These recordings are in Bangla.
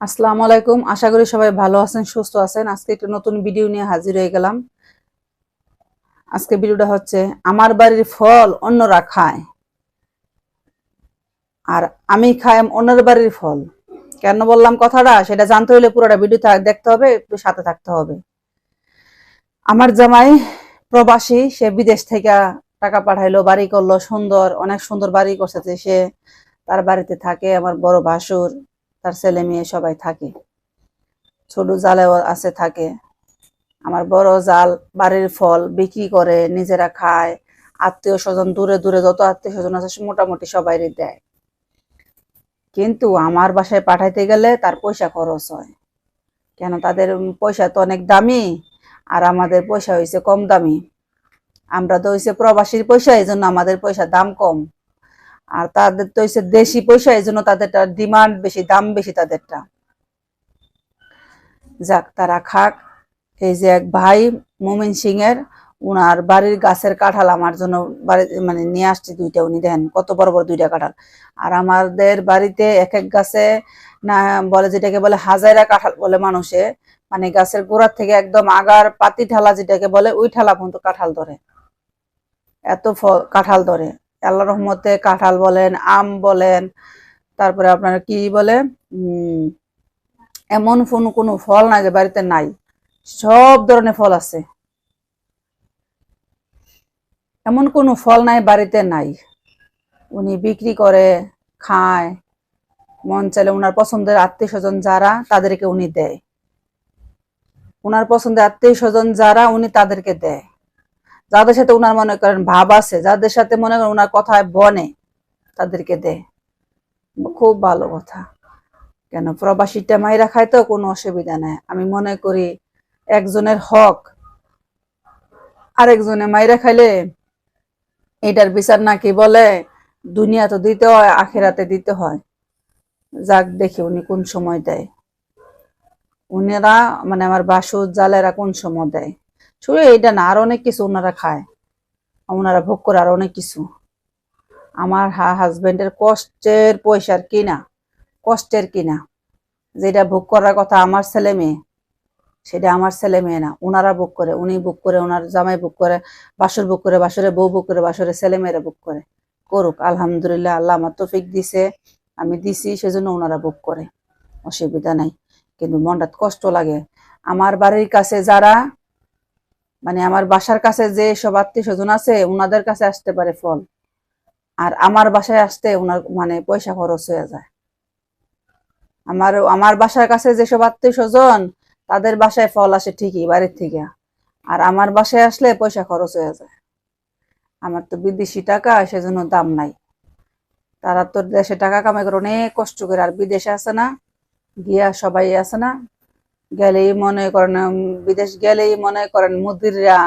আসসালামু আলাইকুম। আশা করি সবাই ভালো আছেন, সুস্থ আছেন। আজকে একটা নতুন ভিডিও নিয়ে হাজির হয়ে গেলাম। আজকে ভিডিওটা হচ্ছে, আমার বাড়ির ফল অন্যরা খায়। আর আমি খাই অন্যের বাড়ির ফল। কেন বললাম কথাটা? সেটা জানতে হলে পুরোটা ভিডিও দেখতে হবে, একটু সাথে থাকতে হবে। আমার জামাই প্রবাসী, সে বিদেশ থেকে টাকা পাঠাইলো, বাড়ি করল, সুন্দর, অনেক সুন্দর বাড়ি করছে। সে তার বাড়িতে থাকে, আমার বড় ভাসুর। তার ছেলে মেয়ে সবাই থাকে। ছোট জালেও আছে, থাকে। আমার বড় জাল বাড়ির ফল বিক্রি করে, নিজেরা খায়। আত্মীয় স্বজন দূরে দূরে যত আত্মীয় স্বজন আছে মোটামুটি সবাই দেয়। কিন্তু আমার বাসায় পাঠাইতে গেলে তার পয়সা খরচ হয়। কেন? তাদের পয়সা তো অনেক দামি, আর আমাদের পয়সা হয়েছে কম দামি। আমরা তো হয়েছে প্রবাসীর পয়সা এই জন্য আমাদের পয়সা দাম কম। আর তাদের তো হচ্ছে দেশি পয়সা এই জন্য তাদেরটা ডিমান্ড বেশি, দাম বেশি তাদেরটা। যাক, তারা খাক। এই যে এক ভাই মোমিন সিং এর উনার বাড়ির গাছের কাঁঠাল আমার জন্য মানে নিয়ে আসছে দুইটা, উনি দেন কত বড় বড় দুইটা কাঁঠাল। আর আমাদের বাড়িতে এক এক গাছে না, বলে যেটাকে বলে হাজারা কাঁঠাল বলে মানুষে মানে গাছের গোড়ার থেকে একদম আগার পাতি ঠালা যেটাকে বলে, ওই ঠালা পর্যন্ত কাঁঠাল ধরে। এত ফল, কাঁঠাল ধরে। আল্লাহ রহমতে কাঁঠাল বলেন, আম বলেন, তারপরে আপনার কি বলে এমন কোনো কোনো ফল নাই যে বাড়িতে নাই। সব ধরনের ফল আছে। এমন কোনো ফল নাই বাড়িতে নাই। উনি বিক্রি করে, খায়। মন চাইলে ওনার পছন্দের আত্মীয় স্বজন যারা, তাদেরকে উনি দেয়। ওনার পছন্দের আত্মীয় স্বজন যারা, উনি তাদেরকে দেয়। যাদের সাথে উনার মনে করেন ভাব আছে, যাদের সাথে মনে করেন উনার কথায় বনে, তাদেরকে দেয় খুব ভালো কথা। কেন? প্রবাসীটা মাইরা খায় তো কোনো অসুবিধা নাই। আমি মনে করি একজনের হক, আরেকজনে মাইরা খাইলে এটার বিচার নাকি বলে, দুনিয়া তো দিতে হয়, আখেরাতে দিতে হয়। যাক, দেখি উনি কোন সময় দেয়। উনারা মানে আমার বাসু জালেরা কোন সময় দেয়? শুধু এইটা না, আর অনেক কিছু ওনারা খায়। ওনারা ভোগ করে আর অনেক কিছু। আমার হা হাজবেন্ডের কষ্টের পয়সার কিনা কষ্টের কিনা যেটা ভোগ করার কথা আমার ছেলে মেয়ে, সেটা আমার ছেলে মেয়ে না। ওনারা বুক করে, উনি বুক করে, ওনার জামাই বুক করে, বাসর বুক করে বাসরে বউ বুক করে বাসরে ছেলে মেয়েরা বুক করে। করুক, আলহামদুলিল্লাহ, আল্লাহ আমার তফিক দিছে, আমি দিছি, সেজন্য ওনারা বুক করে। অসুবিধা নাই, কিন্তু মনটা কষ্ট লাগে। আমার বাড়ির কাছে যারা মানে আমার বাসার কাছে যে সব আত্মীয় স্বজন আছে ওনাদের কাছে আসতে পারে ফল আর আমার বাসায় আসতে ওনার মানে পয়সা খরচ হয়ে যায়। আমার আমার বাসার কাছে যেসব আত্মীয় স্বজন, তাদের বাসায় ফল আসে ঠিকই, বাড়ির থেকে। আর আমার বাসায় আসলে পয়সা খরচ হয়ে যায়। আমার তো বিদেশি টাকা, সেজন্য দাম নাই। তারা তো দেশে টাকা কামাই করে অনেক কষ্ট করে, আর বিদেশে আছে না, গিয়া সবাই আছে না গেলেই মনে করেন বিদেশ গেলেই মনে করেন মুদিররা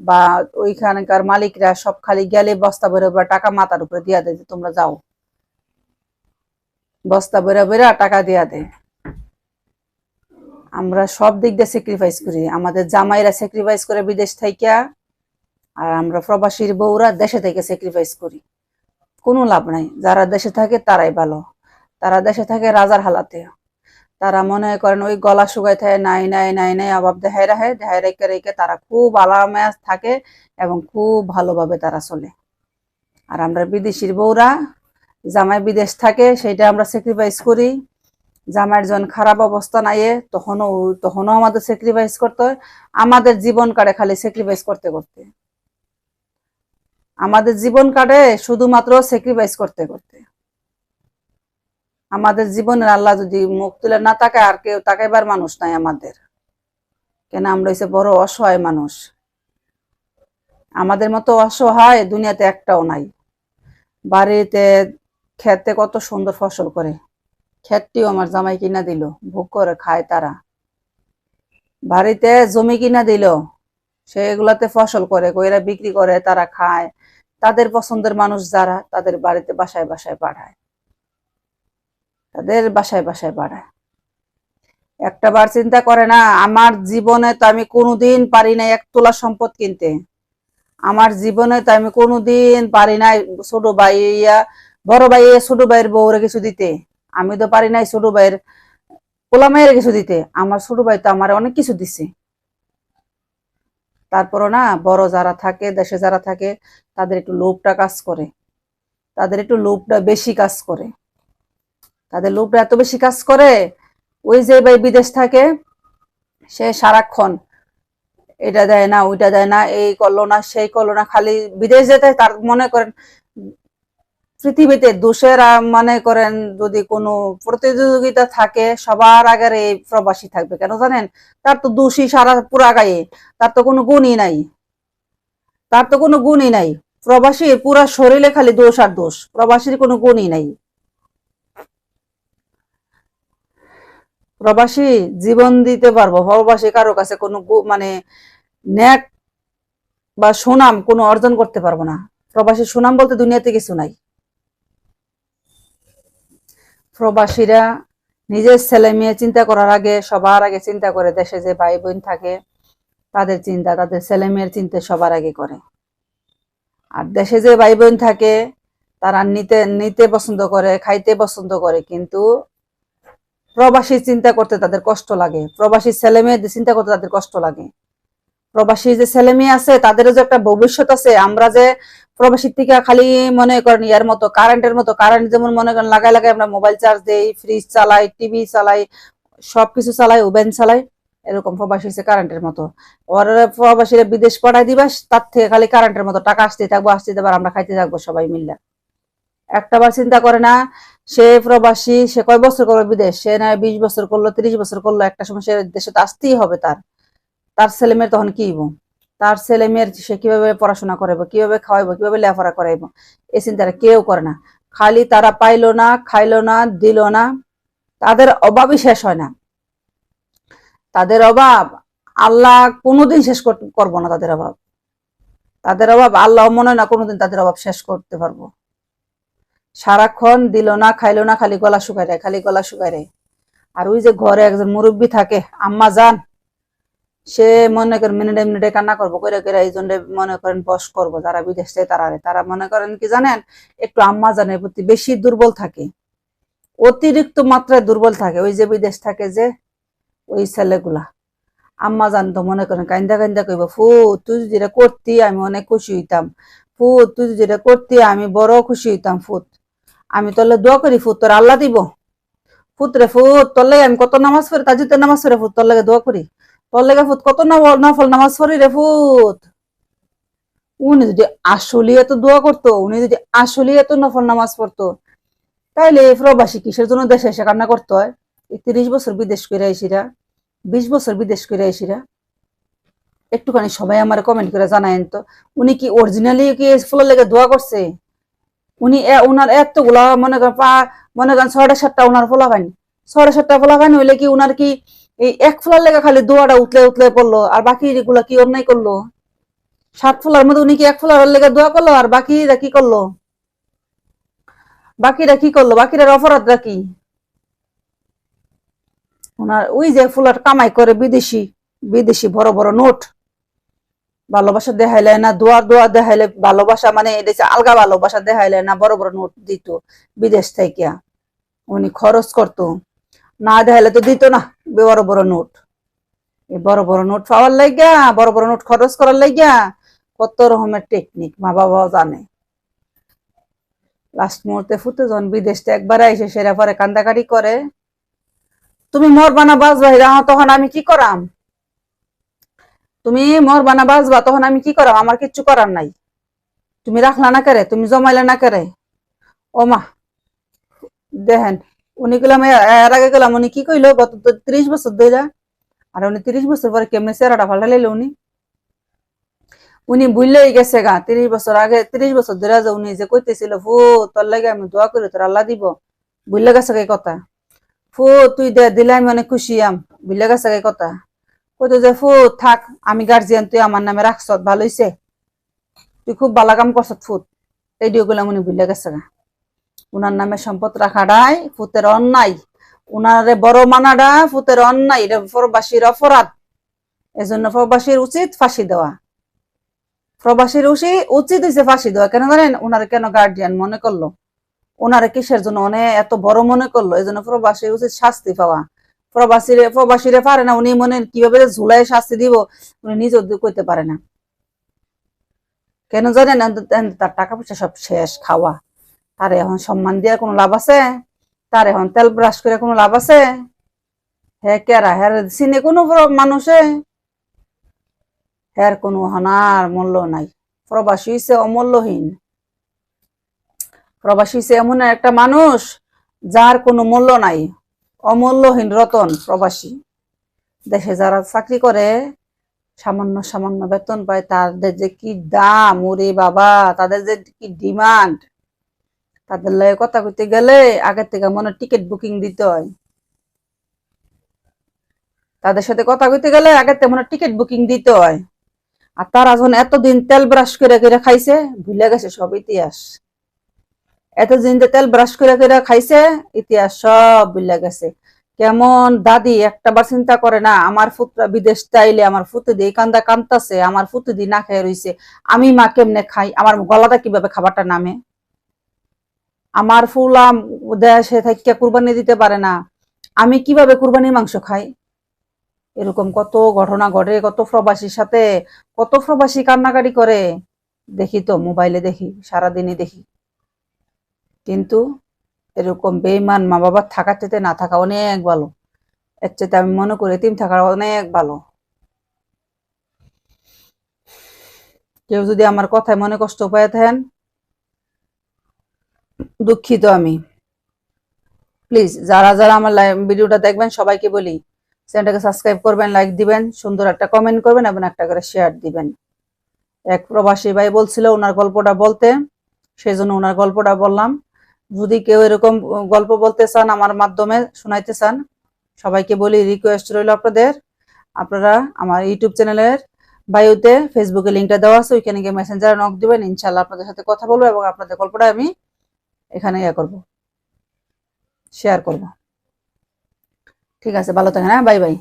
বা ওইখানকার মালিকরা সব খালি গেলে বস্তা ভরে ভরে টাকা মাথার উপরে দিয়া দেয় তোমরা যাও। বস্তা ভরে ভরে টাকা দিয়া দেয়। আমরা সব দিক দিয়ে স্যাক্রিফাইস করি। আমাদের জামাইরা স্যাক্রিফাইস করে বিদেশ থেকে আর আমরা প্রবাসীর বউরা দেশে থেকে স্যাক্রিফাইস করি। কোনো লাভ নাই। যারা দেশে থাকে তারাই ভালো। তারা দেশে থাকে রাজার হালাতে। তারা মনে করেন ওই গলা শুকাই থাকে, নাই নাই নাই নাই অভাব দেখাই রাখে দেখাই রেখে রেখে তারা খুব আলামে থাকে এবং খুব ভালোভাবে তারা চলে। আর আমরা বিদেশির বউরা, জামাই বিদেশ থাকে সেটা আমরা স্যাক্রিফাইস করি। জামাইয়ের জন খারাপ অবস্থা নাই, তখনও তখনও আমাদের স্যাক্রিফাইস করতে হয়। আমাদের জীবন কাটে খালি স্যাক্রিফাইস করতে করতে। আমাদের জীবন কাটে শুধুমাত্র স্যাক্রিফাইস করতে করতে। আমাদের জীবনের আল্লাহ যদি মুখ তুলে না তাকায়, আর কেউ তাকাইবার মানুষ নাই আমাদের। কেন? আমরা হচ্ছে বড় অসহায় মানুষ। আমাদের মতো অসহায় দুনিয়াতে একটাও নাই। বাড়িতে খেতে কত সুন্দর ফসল করে। ক্ষেতটিও আমার জামাই কিনা দিল, ভোগ করে খায় তারা। বাড়িতে জমি কিনা দিল সেগুলাতে ফসল করে, কইরা বিক্রি করে, তারা খায়। তাদের পছন্দের মানুষ যারা, তাদের বাড়িতে বাসায় বাসায় পাঠায়। তাদের বাসায় বাসায় বাড়ায়। একটা বার চিন্তা করে না, আমার জীবনে তো আমি কোনোদিন পারি না এক তোলা সম্পদ কিনতে। আমার জীবনে তো আমি কোনোদিন পারি নাই ছোট ভাইয়া বড় ভাইয়া ছোট ভাইয়ের বউরে কিছু দিতে। আমি তো পারি নাই ছোট ভাইয়ের পোলা মেয়ের কিছু দিতে। আমার ছোট ভাই তো আমার অনেক কিছু দিছে। তারপরও না, বড় যারা থাকে, দেশে যারা থাকে, তাদের একটু লোভটা কাজ করে। তাদের একটু লোভটা বেশি কাজ করে। তাদের লোভটা এত বেশি কাজ করে, ওই যে ভাই বিদেশ থাকে, সে সারাক্ষণ এটা দেয় না, ওইটা দেয় না, এই করল না, সেই করল না, খালি বিদেশ যেতে তার মনে করেন পৃথিবীতে দোষের মনে করেন যদি কোনো প্রতিযোগিতা থাকে, সবার আগের এই প্রবাসী থাকবে। কেন জানেন? তার তো দোষী সারা পুরা গায়ে, তার তো কোনো গুণই নাই। তার তো কোনো গুণই নাই। প্রবাসীর পুরা শরীরে খালি দোষ আর দোষ, প্রবাসীর কোনো গুণই নাই। প্রবাসী জীবন দিতে পারব। প্রবাসী কারও কাছে কোনো মানে ন্যাক বা সুনাম কোনো অর্জন করতে পারব না। প্রবাসী সুনাম বলতে দুনিয়াতে কিছু নাই। প্রবাসীরা নিজের ছেলে মেয়ে চিন্তা করার আগে, সবার আগে চিন্তা করে দেশে যে ভাই বোন থাকে, তাদের চিন্তা, তাদের ছেলে মেয়ের চিন্তা সবার আগে করে। আর দেশে যে ভাই বোন থাকে, তারা নিতে নিতে পছন্দ করে, খাইতে পছন্দ করে, কিন্তু প্রবাসী চিন্তা করতে তাদের কষ্ট লাগে। প্রবাসী ছেলে মেয়েদের চিন্তা করতে তাদের কষ্ট লাগে। প্রবাসী যে ছেলে মেয়ে আছে, তাদেরও যে একটা ভবিষ্যৎ আছে, আমরা যে প্রবাসীর থেকে খালি মনে করেন ইয়ার মতো কারেন্টের মতো কারেন্ট যেমন মনে করেন লাগাই লাগাই আমরা মোবাইল চার্জ দেই ফ্রিজ চালাই টিভি চালাই, সবকিছু চালাই ওভেন চালাই, এরকম প্রবাসী হচ্ছে কারেন্টের মতো। ওর প্রবাসীরা বিদেশ পড়াই দিবা, তার থেকে খালি কারেন্টের মতো টাকা আসতে থাকব, আসতে আর আমরা খাইতে থাকব সবাই মিলে একটা বার চিন্তা করে না সে প্রবাসী, সে কয় বছর করল বিদেশ? সে না বিশ বছর করল, তিরিশ বছর করল, একটা সময় সে দেশে তো আসতেই হবে তার। তার ছেলে মেয়ের তখন কি? তার ছেলে মেয়ের সে কীভাবে পড়াশোনা করাইবো, কীভাবে খাওয়াইবো, কীভাবে লেখাপড়া করাইবো? এই চিন্তাটা কেউ করে না। খালি তারা পাইলো না, খাইলো না, দিল না, তাদের অভাবই শেষ হয় না। তাদের অভাব আল্লাহ কোনোদিন শেষ কর- করব না তাদের অভাব। তাদের অভাব আল্লাহ মনে হয় না কোনোদিন তাদের অভাব শেষ করতে পারব। সারাক্ষণ দিল না, খাইলো না, খালি গলা শুকাই দেয় খালি গলা শুকাই দেয় আর ওই যে ঘরে একজন মুরব্বী থাকে, আম্মা যান সে মনে করেন মিনিটে মিনিটে কান্না করব করে করে এই জন্য মনে করেন বস করব, যারা বিদেশ থেকে তারা তারা মনে করেন কি জানেন, একটু আম্মা জানের প্রতি বেশি দুর্বল থাকে, অতিরিক্ত মাত্রায় দুর্বল থাকে। ওই যে বিদেশ থাকে যে, ওই ছেলেগুলা। আম্মা জান তো মনে করেন কান্দা কান্দা কইব, ফু, তুই যদি করতি, আমি অনেক খুশি হইতাম। ফু, তুই যদি করতি, আমি বড় খুশি হইতাম, ফুত। আমি তোলে দোয়া করি, ফুত তোর আল্লাহ দিব। ফুত রে ফুত, তোর লাগে আমি কত নামাজ পড়ি তাজিতে নামাজ পড়ে ফুত, তোর লাগে দোয়া করি। তোর লেগে ফুত, কত নফল নামাজ পড়ি রে ফুত। উনি যদি আসলে এত দোয়া করতো, উনি যদি আসলে এত নফল নামাজ পড়তো, তাইলে প্রবাসী কিসের জন্য দেশে এসে কান্না করতে? হয় এই তিরিশ বছর বিদেশ করে আইসিরা, বিশ বছর বিদেশ করে আইসিরা। একটুখানি সবাই আমার কমেন্ট করে জানায়েন তো, উনি কি অরিজিনালি কি ফুলের লেগে দোয়া করছে? উনি উনার এতগুলা, মনে করেন পা, মনে করেন ছয়টা সাতটা উনার ফোলা পায়নি ছয়টা সাতটা ফোলা পায়নি হইলে কি উনার কি এই এক ফোলার লেগে খালি দোয়াটা উতলে উতলে পড়ল, আর বাকি গুলা কি অন্যায় করল? সাত ফোলার মধ্যে উনি কি এক ফোলার লেগে দোয়া করল, আর বাকিরা কি করল? বাকিরা কি করল? বাকিরা অপরাধরা কি? ওনার ওই যে ফুলার কামাই করে বিদেশি বিদেশি বড় বড় নোট। ভালোবাসা দেখাইলে না দোয়ার দোয়া দেখাইলে ভালোবাসা মানে এটা আলগা ভালোবাসা দেখাইলে না বড় বড় নোট দিত বিদেশ থেকে। উনি খরচ করতো। না দেখাইলে তো দিত না বড় বড় নোট। বড় বড় নোট পাওয়ার লাগিয়া বড় বড় নোট খরচ করার লাগিয়া কত রকমের টেকনিক মা বাবাও জানে। লাস্ট মুহূর্তে ফুটে যখন বিদেশ থেকে একবার এসে সেরা পরে কান্দাকাটি করে তুমি মর বানা হিরা, আহ, তখন আমি কি করাম? তুমি মর বানা বাজবা তখন আমি কি করাম? আমার কিচ্ছু করার নাই। তুমি রাখলা না করে? তুমি জমাইলা না করে? ও মা, দেখেন, উনি গেলাম এর আগে গেলাম, উনি কি কইলো? গত ত্রিশ বছর ধরে আর উনি তিরিশ বছর পরে কেমনে চেহারাটা পাল্টা লাইলো উনি? উনি বুঝলেই গেছে গা, তিরিশ বছর আগে, তিরিশ বছর ধরে যে উনি যে কইতেছিল, ফু, তোর লাগে আমি দোয়া করি, তোর আল্লাহ দিব। বুঝলে গেছে কথা। ফু, তুই দে, দিলে আমি অনেক খুশি আম। বুঝলে গেছে কথা। কইতো যে, ফু, থাক, আমি গার্জিয়ান তুই আমার নামে রাখছ ভালো হইছে। তুই খুব ভালো কাম করছ ফুত এই গুলাম উনি বুঝলে গেছে গা। উনার নামে সম্পদ রাখাটাই ফুতের অন্যায়। উনারে বড় মানাটা ফুতের অন্যায়, এটা প্রবাসীর অপরাধ। এজন্য প্রবাসীর উচিত ফাঁসি দেওয়া। প্রবাসীর উচিত উচিত হয়েছে ফাঁসি দেওয়া। কেন জানেন? ওনারে কেন গার্ডিয়ান মনে করল? ওনারে কিসের জন্য অনেক এত বড় মনে করল? এই জন্য প্রবাসীর উচিত শাস্তি পাওয়া। প্রবাসীরে পারে না, উনি মনে কীভাবে ঝুলাই শাস্তি দিব, উনি নিজেও দি- কইতে পারে না। কেন জানেন তার টাকা পয়সা সব শেষ, খাওয়া। তার এখন সম্মান দিয়ে কোনো লাভ আছে? তার এখন তেল ব্রাশ করে কোনো লাভ আছে? হ্যাঁ কেরা? হ্যাঁ চিনে কোনো মানুষে? হ্যার কোনো হনার মূল্য নাই। প্রবাসী হইছে অমূল্যহীন। প্রবাসী হইছে এমন একটা মানুষ যার কোনো মূল্য নাই। অমূল্যহীন রতন প্রবাসী। দেশে যারা চাকরি করে, সামান্য সামান্য বেতন পায়, তাদের যে কি দাম, ওরে বাবা, তাদের যে কি ডিমান্ড, তাদের লয়ে কথা কইতে গেলে আগের থেকে মনে টিকিট বুকিং দিতে হয়। তাদের সাথে কথা কইতে গেলে আগের থেকে মনে টিকিট বুকিং দিতে হয়। আর তারা যখন এতদিন তেল ব্রাশ করে করে খাইছে, ভুলে গেছে সব ইতিহাস। এতদিন যে তেল ব্রাশ করে করে খাইছে, ইতিহাস সব ভুলে গেছে। কেমন দাদি একটা বার চিন্তা করে না, আমার ফুতরা বিদেশ চাইলে আমার ফুতে দিয়ে কান্দা কান্দাছে আমার ফুতে দিয়ে না খেয়ে রইছে, আমি মা কেমনে খাই, আমার গলাটা কীভাবে খাবারটা নামে? আমার ফুলাম দেশে থাকিয়া কুরবানি দিতে পারে না, আমি কীভাবে কুরবানির মাংস খাই? এরকম কত ঘটনা ঘটে, কত প্রবাসীর সাথে, কত প্রবাসী কান্নাকাটি করে। দেখি তো, মোবাইলে দেখি, সারাদিনই দেখি। কিন্তু এরকম বেইমান মা বাবার থাকার চাইতে না থাকা অনেক ভালো। এর চাইতে আমি মনে করি এতিম থাকা অনেক ভালো। কেউ যদি আমার কথায় মনে কষ্ট পায় থাকেন, দুঃখিত আমি। প্লিজ, যারা যারা আমার ভিডিওটা দেখবেন, সবাইকে বলি, চ্যানেলটাকে সাবস্ক্রাইব করবেন, লাইক দিবেন, সুন্দর একটা কমেন্ট করবেন এবং একটা করে শেয়ার দিবেন। এক প্রবাসী ভাই বলছিল, ওনার গল্পটা বলতে। সেই জন্য ওনার গল্পটা বললাম। যদি কেউ এরকম গল্প বলতে চান, আমার মাধ্যমে শোনাইতে চান, সবাইকে বলি রিকোয়েস্ট রইল আপনাদের। আপনারা আমার ইউটিউব চ্যানেলের বায়ুতে ফেসবুকে লিঙ্কটা দেওয়া আছে, ওইখানে গিয়ে মেসেঞ্জারে নক দিবেন ইনশাল্লাহ আপনাদের সাথে কথা বলব এবং আপনাদের গল্পটা আমি এখানে ইয়ে করব শেয়ার করব। ঠিক আছে, ভালো থাকেন হ্যাঁ বাই বাই